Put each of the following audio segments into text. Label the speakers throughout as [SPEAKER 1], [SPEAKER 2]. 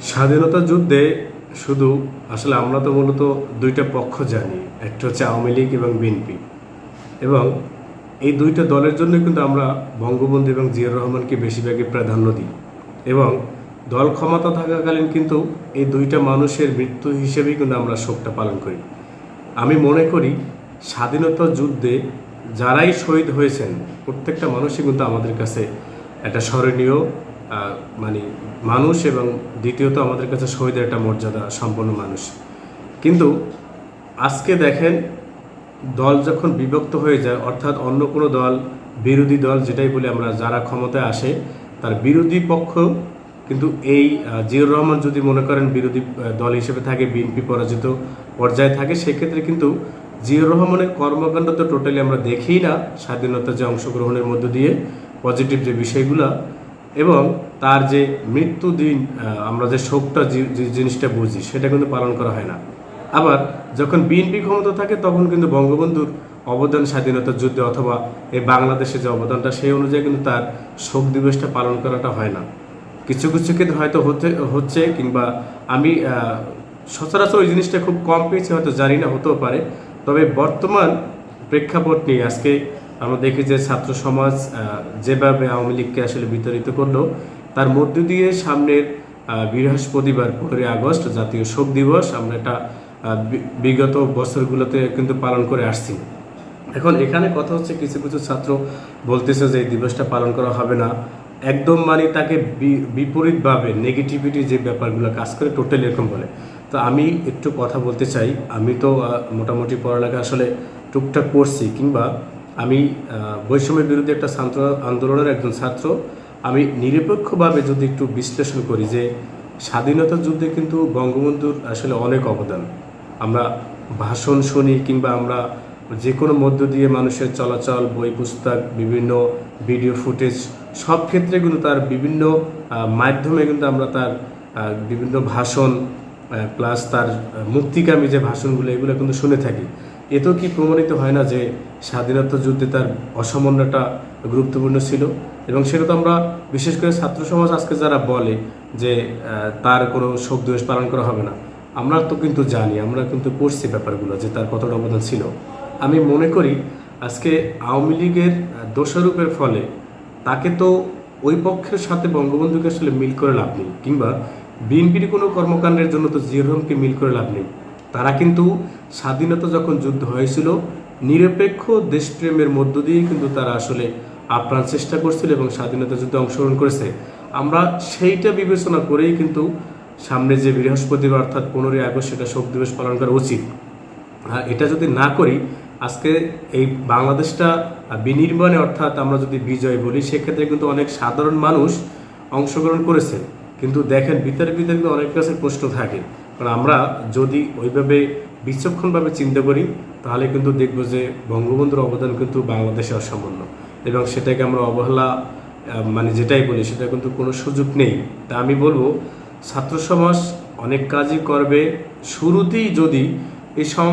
[SPEAKER 1] স্বাধীনতা যুদ্ধে শুধু আসলে আমরা তো মূলত দুইটা পক্ষ জানি, একটা হচ্ছে আওয়ামী লীগ এবং বিএনপি। এবং এই দুইটা দলের জন্য কিন্তু আমরা বঙ্গবন্ধু এবং জিয়াউর রহমানকে বেশিরভাগই প্রাধান্য দিই। এবং দল ক্ষমতা থাকাকালীন কিন্তু এই দুইটা মানুষের মৃত্যু হিসেবেই কিন্তু আমরা শোকটা পালন করি। আমি মনে করি স্বাধীনতা যুদ্ধে যারাই শহীদ হয়েছেন, প্রত্যেকটা মানুষই কিন্তু আমাদের কাছে একটা স্মরণীয় মানে মানুষ এবং দ্বিতীয়ত আমাদের কাছে শহীদের একটা মর্যাদা সম্পন্ন মানুষ। কিন্তু আজকে দেখেন দল যখন বিভক্ত হয়ে যায় অর্থাৎ অন্য কোনো দল বিরোধী দল যেটাই বলি আমরা যারা ক্ষমতায় আসে তার বিরোধী পক্ষ কিন্তু এই আহ, জিয়াউর রহমান যদি মনে করেন বিরোধী দল হিসেবে থাকে বিএনপি পরাজিত পর্যায়ে থাকে সেক্ষেত্রে কিন্তু জিয়াউর রহমানের কর্মকাণ্ড তো টোটালি আমরা দেখি না স্বাধীনতা যে অংশগ্রহণের মধ্য দিয়ে পজিটিভ যে বিষয়গুলা এবং তার যে মৃত্যু দিন আমরা যে শোকটা যে- জিনিসটা বুঝি, সেটা কিন্তু পালন করা হয় না। আবার যখন বিএনপি ক্ষমতা থাকে, তখন কিন্তু বঙ্গবন্ধুর অবদান স্বাধীনতার যুদ্ধে অথবা এই বাংলাদেশে যে অবদানটা, সেই অনুযায়ী কিন্তু তার শোক দিবসটা পালন করাটা হয় না। কিছু কিছু ক্ষেত্রে হয়তো হতে, হচ্ছে কিংবা আমি সচরাচর ওই জিনিসটা খুব কম পেয়েছি, হয়তো জানি না, হতেও পারে। তবে বর্তমান প্রেক্ষাপট নিয়ে আজকে আমরা দেখি যে ছাত্র সমাজ যেভাবে আওয়ামী লীগকে আসলে বিতাড়িত করল, তার মধ্য দিয়ে সামনের বৃহস্পতিবার পনেরোই আগস্ট জাতীয় শোক দিবস, আমরা এটা বিগত বছরগুলোতে কিন্তু পালন করে আসছি। এখন এখানে কথা হচ্ছে কিছু কিছু ছাত্র বলতেছে যে এই দিবসটা পালন করা হবে না। একদম মানে তাকে বিপরীতভাবে নেগেটিভিটি যে ব্যাপারগুলো কাজ করে টোটালি এরকম বলে। তো আমি একটু কথা বলতে চাই। আমি তো মোটামুটি পড়ালেখা আসলে টুকটাক করছি, কিংবা আমি বৈষম্যের বিরুদ্ধে একটা ছাত্র আন্দোলনের একজন ছাত্র, আমি নিরপেক্ষভাবে যদি একটু বিশ্লেষণ করি যে স্বাধীনতা যুদ্ধে কিন্তু বঙ্গবন্ধুর আসলে অনেক অবদান। আমরা ভাষণ শুনি কিংবা আমরা যে কোনো মধ্য দিয়ে মানুষের চলাচল, বই পুস্তক, বিভিন্ন ভিডিও ফুটেজ, সব ক্ষেত্রে কিন্তু তার বিভিন্ন মাধ্যমে কিন্তু আমরা তার বিভিন্ন ভাষণ প্লাস তার মুক্তিকামী যে ভাষণগুলো, এগুলো কিন্তু শুনে থাকি। এতেও কি প্রমাণিত হয় না যে স্বাধীনতা যুদ্ধে তার অসামান্যটা গুরুত্বপূর্ণ ছিল? এবং সেটা তো আমরা বিশেষ করে ছাত্র সমাজ আজকে যারা বলে যে তার কোনো শোক দিবস পালন করা হবে না, আমরা তো কিন্তু জানি, আমরা কিন্তু পড়ছি ব্যাপারগুলো যে তার কতটা অবদান ছিল। আমি মনে করি আজকে আওয়ামী লীগের দোষারোপের ফলে তাকে তো ওই পক্ষের সাথে বঙ্গবন্ধুকে আসলে মিল করে লাভ নেই, কিংবা বিএনপির কোনো কর্মকাণ্ডের জন্য তো রহমানকে মিল করে লাভ নেই। তারা কিন্তু স্বাধীনতা যখন যুদ্ধ হয়েছিল, নিরপেক্ষ দেশপ্রেমের মধ্য দিয়েই কিন্তু তারা আসলে আপ্রাণ চেষ্টা করছিল এবং স্বাধীনতা যুদ্ধে অংশগ্রহণ করেছে। আমরা সেইটা বিবেচনা করেই কিন্তু সামনে যে বৃহস্পতিবার অর্থাৎ পনেরোই আগস্ট সেটা শোক দিবস পালন করা উচিত। আর এটা যদি না করি, আজকে এই বাংলাদেশটা বিনির্মাণে অর্থাৎ আমরা যদি বিজয় বলি, সেক্ষেত্রে কিন্তু অনেক সাধারণ মানুষ অংশগ্রহণ করেছে। কিন্তু দেখেন ভিতরে ভিতরে কিন্তু অনেক কাছে প্রশ্ন থাকে। কারণ আমরা যদি ওইভাবে বিচক্ষণভাবে চিন্তা করি, তাহলে কিন্তু দেখব যে বঙ্গবন্ধুর অবদান কিন্তু বাংলাদেশে অসামান্য। এবং সেটাকে আমরা অবহেলা মানে যেটাই বলি, সেটা কিন্তু কোনো সুযোগ নেই। তা আমি বলব, ছাত্র সমাজ অনেক কাজই করবে। শুরুতেই যদি এই সম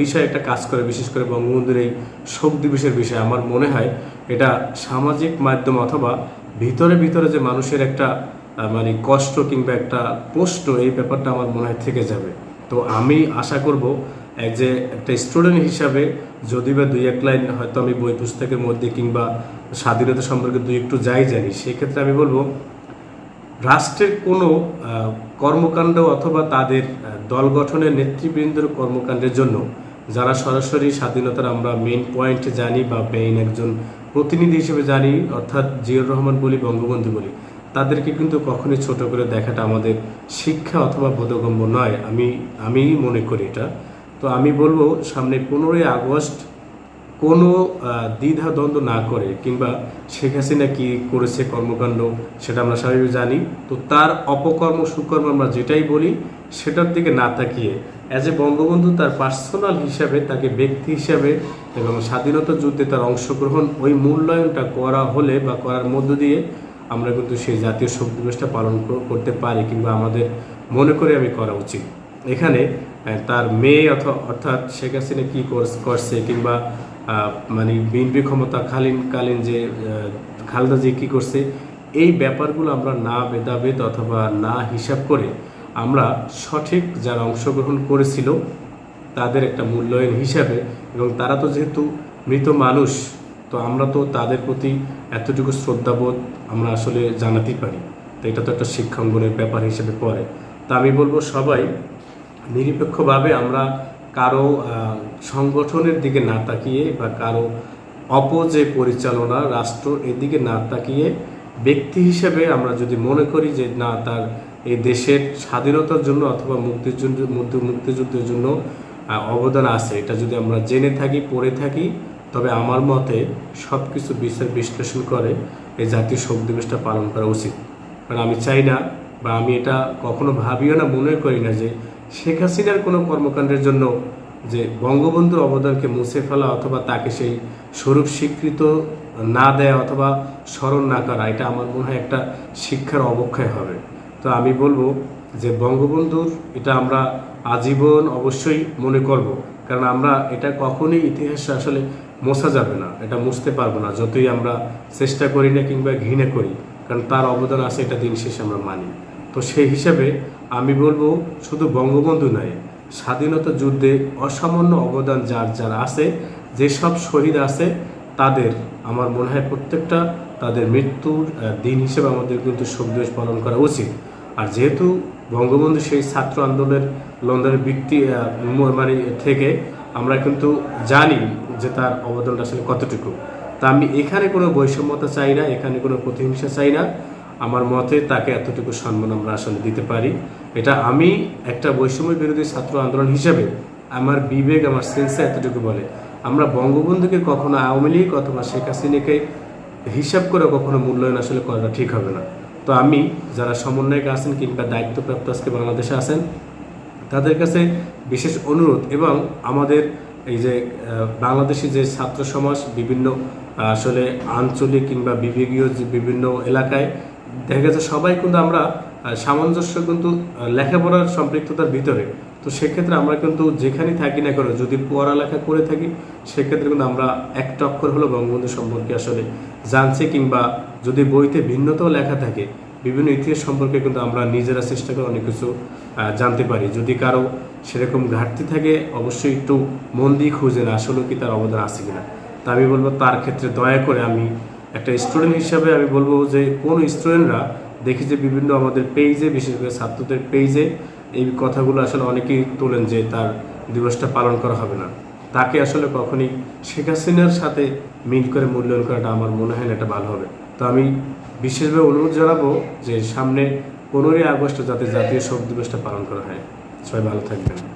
[SPEAKER 1] বিষয়ে একটা কাজ করে, বিশেষ করে বঙ্গবন্ধুর এই শোক দিবসের বিষয়ে আমার মনে হয়, এটা সামাজিক মাধ্যম অথবা ভিতরে ভিতরে যে মানুষের একটা মানে কষ্ট কিংবা একটা প্রশ্ন, এই ব্যাপারটা আমার মনে হয় থেকে যাবে। তো আমি আশা করব এক যে একটা স্টুডেন্ট হিসাবে যদি বা দুই এক লাইন হয়তো আমি বই পুস্তকের মধ্যে কিংবা স্বাধীনতা সম্পর্কে দুই একটু যাই জানি, সেক্ষেত্রে আমি বলব, রাষ্ট্রের কোনো কর্মকাণ্ড অথবা তাদের দল গঠনের নেতৃবৃন্দের কর্মকাণ্ডের জন্য যারা সরাসরি স্বাধীনতার আমরা মেইন পয়েন্ট জানি বা মেইন একজন প্রতিনিধি হিসেবে জানি, অর্থাৎ জিয়র রহমান বলি, বঙ্গবন্ধু বলি তাদেরকে কিন্তু কখনোই ছোট করে দেখাটা আমাদের শিক্ষা অথবা বোধগম্য নয়। আমি আমি মনে করি এটা। তো আমি বলব, সামনে পনেরোই আগস্ট কোনো দ্বিধা দ্বন্দ্ব না করে, কিংবা শেখ হাসিনা কি করেছে কর্মকাণ্ড সেটা আমরা স্বাভাবিক জানি। তো তার অপকর্ম, সুকর্ম আমরা যেটাই বলি, সেটার দিকে না তাকিয়ে অ্যাজ এ বঙ্গবন্ধু তার পার্সোনাল হিসাবে, তাকে ব্যক্তি হিসাবে এবং স্বাধীনতা যুদ্ধে তার অংশগ্রহণ ওই মূল্যায়নটা করা হলে বা করার মধ্য দিয়ে আমরা কিন্তু সেই জাতীয় শোক দিবসটা পালন করতে পারি কিংবা আমাদের মনে করে আমি করা উচিত। এখানে তার মেয়ে অথবা অর্থাৎ শেখ হাসিনা কী করছে কিংবা মানে বিএনপি ক্ষমতা কালীন কালীন যে খালেদা যে কী করছে, এই ব্যাপারগুলো আমরা না ভেদাভেদ অথবা না হিসাব করে আমরা সঠিক যারা অংশগ্রহণ করেছিল, তাদের একটা মূল্যায়ন হিসাবে এবং তারা তো যেহেতু মৃত মানুষ তো আমরা তো তাদের প্রতি এতটুকু শ্রদ্ধাবোধ আমরা আসলে জানাতেই পারি। তো এটা তো একটা শিক্ষাঙ্গনের ব্যাপার হিসেবে পড়ে। তা আমি বলব সবাই, নিরপেক্ষভাবে আমরা কারও সংগঠনের দিকে না তাকিয়ে বা কারও অপ যে পরিচালনা, রাষ্ট্র এদিকে না তাকিয়ে ব্যক্তি হিসেবে আমরা যদি মনে করি যে না, তার এই দেশের স্বাধীনতার জন্য অথবা জন্য মুক্তিযুদ্ধের জন্য অবদান আছে। এটা যদি আমরা জেনে থাকি, পড়ে থাকি তবে আমার মতে সব কিছু বিচার বিশ্লেষণ করে এই জাতীয় শোক দিবসটা পালন করা উচিত। কারণ আমি চাই না বা আমি এটা কখনো ভাবিও না মনে করি না যে শেখ হাসিনার কোনো কর্মকাণ্ডের জন্য যে বঙ্গবন্ধুর অবদানকে মুছে ফেলা অথবা তাকে সেই স্বরূপ স্বীকৃত না দেয়া অথবা স্মরণ না করা, এটা আমার মনে হয় একটা শিক্ষার অবক্ষয় হবে। তো আমি বলব যে বঙ্গবন্ধুর এটা আমরা আজীবন অবশ্যই মনে করব। কারণ আমরা এটা কখনোই ইতিহাসে আসলে মোছা যাবে না, এটা মুছতে পারব না, যতই আমরা চেষ্টা করি না কিংবা ঘৃণা করি, কারণ তার অবদান আছে, এটা দিন শেষে আমরা মানি। তো সেই হিসাবে আমি বলব, শুধু বঙ্গবন্ধু নয়, স্বাধীনতা যুদ্ধে অসামান্য অবদান যার যার আছে যেসব শহীদ আছে, তাদের আমার মনে হয় প্রত্যেকটা তাদের মৃত্যুর দিন হিসেবে আমাদের কিন্তু শোক দিবস পালন করা উচিত। আর যেহেতু বঙ্গবন্ধু সেই ছাত্র আন্দোলনের লন্ডনের ব্যক্তি মানে থেকে, আমরা কিন্তু জানি যে তার অবদানটা আসলে কতটুকু। তা আমি এখানে কোনো বৈষম্যতা চাই না, এখানে কোনো প্রতিহিংসা চাই না। আমার মতে তাকে এতটুকু সম্মান আমরা আসলে দিতে পারি। এটা আমি একটা বৈষম্য বিরোধী ছাত্র আন্দোলন হিসেবে আমার বিবেক, আমার সেন্সে এতটুকু বলে। আমরা বঙ্গবন্ধুকে কখনো আওয়ামী লীগ অথবা শেখ হাসিনাকে হিসাব করে কখনো মূল্যায়ন আসলে করাটা ঠিক হবে না। তো আমি, যারা সমন্বয়ক আছেন কিংবা দায়িত্বপ্রাপ্ত আজকে বাংলাদেশে আছেন, তাদের কাছে বিশেষ অনুরোধ এবং আমাদের এই যে বাংলাদেশি যে ছাত্র সমাজ বিভিন্ন, আসলে আঞ্চলিক কিংবা বিভাগীয় যে বিভিন্ন এলাকায়, দেখা গেছে সবাই কিন্তু আমরা সামঞ্জস্য কিন্তু লেখাপড়ার সম্পৃক্ততার ভিতরে। তো সেক্ষেত্রে আমরা কিন্তু যেখানেই থাকি না কেন, যদি পড়ালেখা করে থাকি, সেক্ষেত্রে কিন্তু আমরা একটা অক্ষর হলো বঙ্গবন্ধু সম্পর্কে আসলে জানছি কিংবা যদি বইতে ভিন্নতাও লেখা থাকে, বিভিন্ন ইতিহাস সম্পর্কে কিন্তু আমরা নিজেরা চেষ্টা করে অনেক কিছু জানতে পারি। যদি কারও সেরকম ঘাটতি থাকে, অবশ্যই একটু মন দিয়ে খুঁজেন আসলেও কি তার অবদান আছে কিনা? তা আমি বলব, তার ক্ষেত্রে দয়া করে আমি একটা স্টুডেন্ট হিসাবে আমি বলব যে, কোন স্টুডেন্টরা দেখি যে বিভিন্ন আমাদের পেজে, বিশেষ করে ছাত্রদের পেজে এই কথাগুলো আসলে অনেকেই তোলেন যে, তার দিবসটা পালন করা হবে না। তাকে আসলে কখনই শেখ হাসিনার সাথে মিল করে মূল্যায়ন করাটা আমার মনে হয় না এটা ভালো হবে। তো আমি বিশেষভাবে অনুরোধ জানাব যে, সামনে পনেরোই আগস্ট যাতে জাতীয় শোক দিবসটা পালন করা হয়। সবাই ভালো থাকবেন।